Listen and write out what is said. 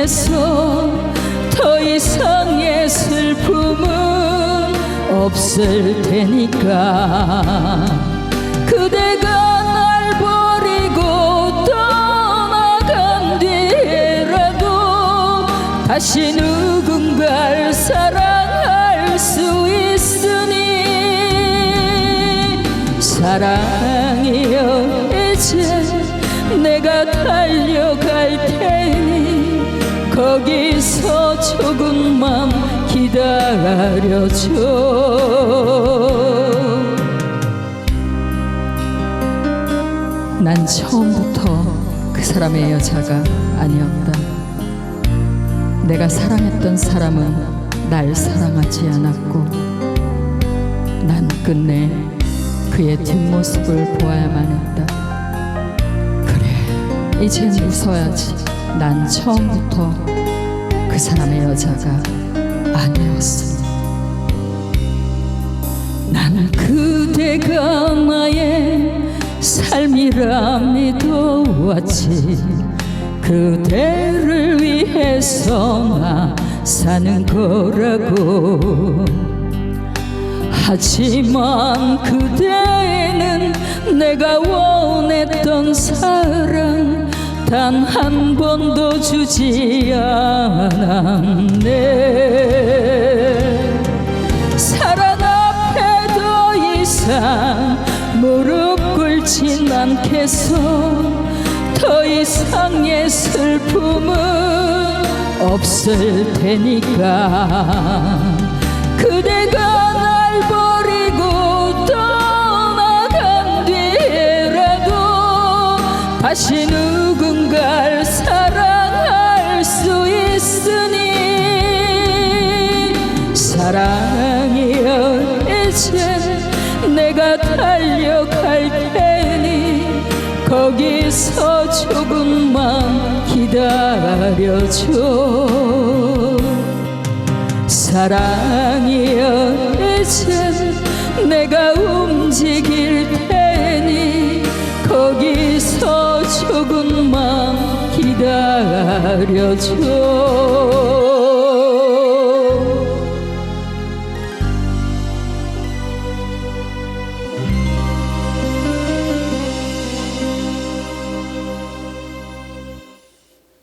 않겠어 더 이상의 슬픔은 없을 테니까. 그대가 날 버리고 떠나간 뒤에라도 다시 누군가를 사랑할 수 있으니 사랑이여 이제 내가 테니 거기서 조금만 기다려줘 난 처음부터 그 사람의 여자가 아니었다 내가 사랑했던 사람은 날 사랑하지 않았고 난 끝내 그의 뒷모습을 보아야만 했다. 그래, 이젠 웃어야지. 난 처음부터 그 사람의 여자가 아니었어. 난 그대가 나의 삶이라 믿어왔지. 그대를 위해서 나 사는 거라고. 하지만 그대는 내가 원했던 사랑 단 한 번도 주지 않았네. 사랑 앞에 더 이상 무릎 꿇진 않겠어 더 이상의 슬픔은 없을 테니까. 그대가 날 버리고 떠나간 뒤에라도 다시 누 사랑이여 이제 내가 달려갈 테니 거기서 조금만 기다려줘. 사랑이여 이제 내가 움직일 테니 거기서 조금만 기다려줘